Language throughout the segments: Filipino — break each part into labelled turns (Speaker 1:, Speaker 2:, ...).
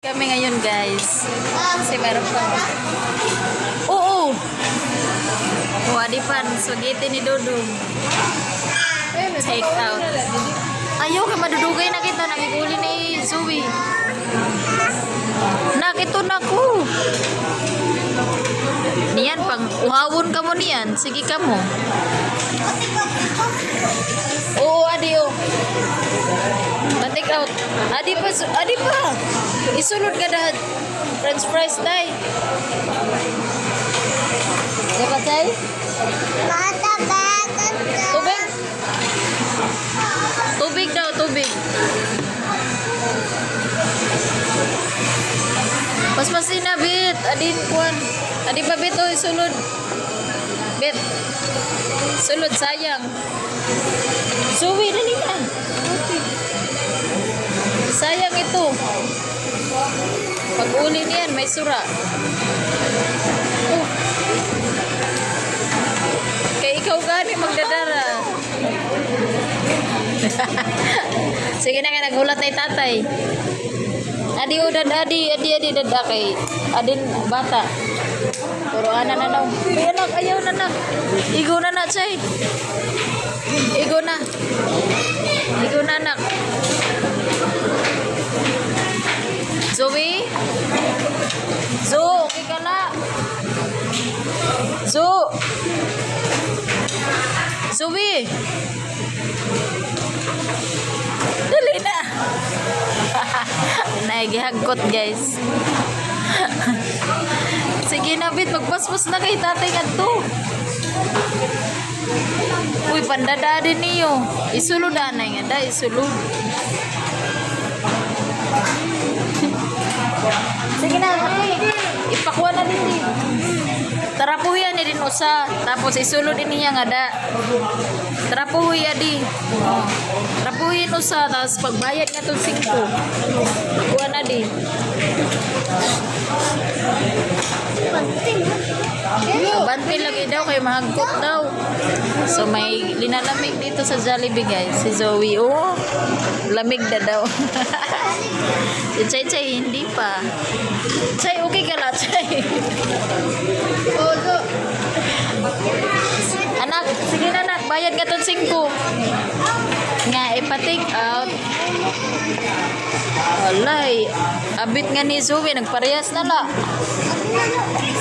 Speaker 1: Kami ngayon guys. Kasi meron pa. Oo! Wadipan, spaghetti ni Dudong. Take out. Ayaw ka madudugay na kita. Nakikuli ni Zoe. Nakito na ko. Niyan, pang uhawon ka mo niyan. Sige ka mo. Oo, adi oh. Pa-take out. Adi pa, adi pa. Isulod ka dahil. French fries day. Diba, Chay? Tubig? Tubig Adi pa, Bit, oh, isulod. Bit. Sulod, sayang. Suwi, na. Sayang ito. Pag uli niyan, may sura. Oh. Kaya ikaw gani magdadara. Sige na nga, nagulat na tatay. Adi udad, adi, adi, adi, dada kay adin bata. Puro ana na daw. Ay, anak, ayaw na na. Igo na na, chay. Igo na. Igo na, anak. Zoe? Zo, okay ka na? Zo! Zoe! Dali na! Naigihagkot guys. Sige na, Bit. Magpaspos na kay tatay nga to. Uy, pandada din niyo. Isulod na nga da, isulod. Sige na, ate. Ipakuha na din din. Tarapuhi ni din usa. Tapos isulod din niya nga da. Tarapuhi adi. Oh. Tarapuhi usa. Tapos pagbayad nga itong 5. Kuha na di. Banti lagi daw kay mahagkot daw. So may linalamig dito sa Jollibee guys. Si Zoe. Oh, lamig na daw. si Chay Chay hindi pa. Chay, okay ka na, Chay.
Speaker 2: Ozo.
Speaker 1: Anak, sige na anak, bayad ka itong 5. Nga, ipatik out. Walay, abit nga ni Zoe, nagparehas na la.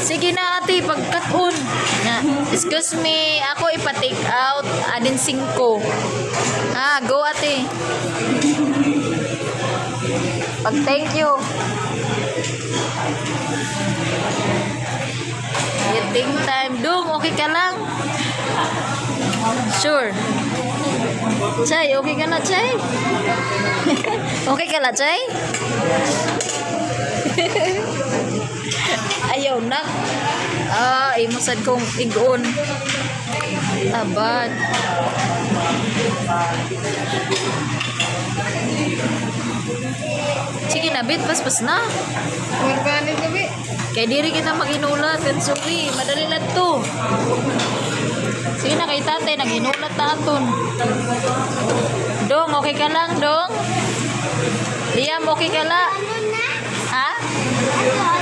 Speaker 1: Sige na ate, pagkatun. Na, excuse me, ako ipatik out, adin 5. Ha, go ate. Pag thank you. Eating time. Dung, okay ka lang? Sure. Chay, okay ka na, Chay? okay ka na, Chay? Ayaw na. Ah, imusad kong igon. Abad. Sige na, bit, paspas na.
Speaker 2: Organic gabi.
Speaker 1: Kay diri kita maginulat kan suwi, madali lang to. Sige na kay tatay naginulat na aton. Dong, okay ka lang, Dong? Liam, okay ka la? Ha? Oo.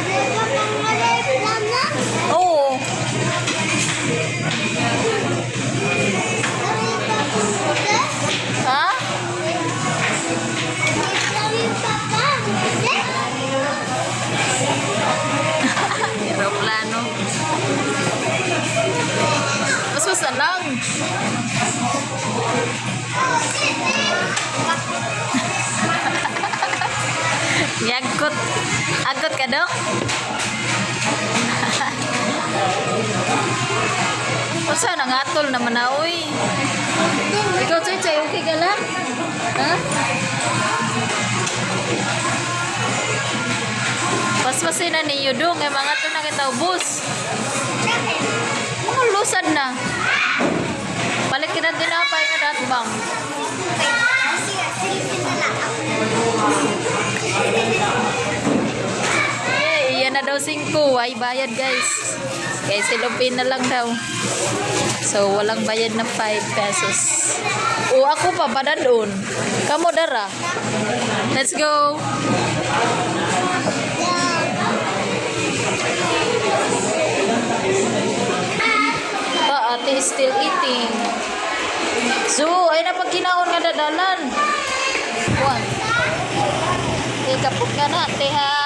Speaker 1: ka daw? Basta nangatol naman na, uy. Ikaw, Chay, Chay, okay ka lang? Ha? Paspasin na niyo dong, eh mga to na kita ubos. Mga lusad na. Balik kita tinapay nga dat daw 5 ay bayad guys. Kay silupin na lang daw. So walang bayad na 5 pesos. O ako pa padadon. Kamo dara. Let's go. Pa ate still eating. So, ay na pagkinaon nga dadalan. One. Ikapot nga na, teha.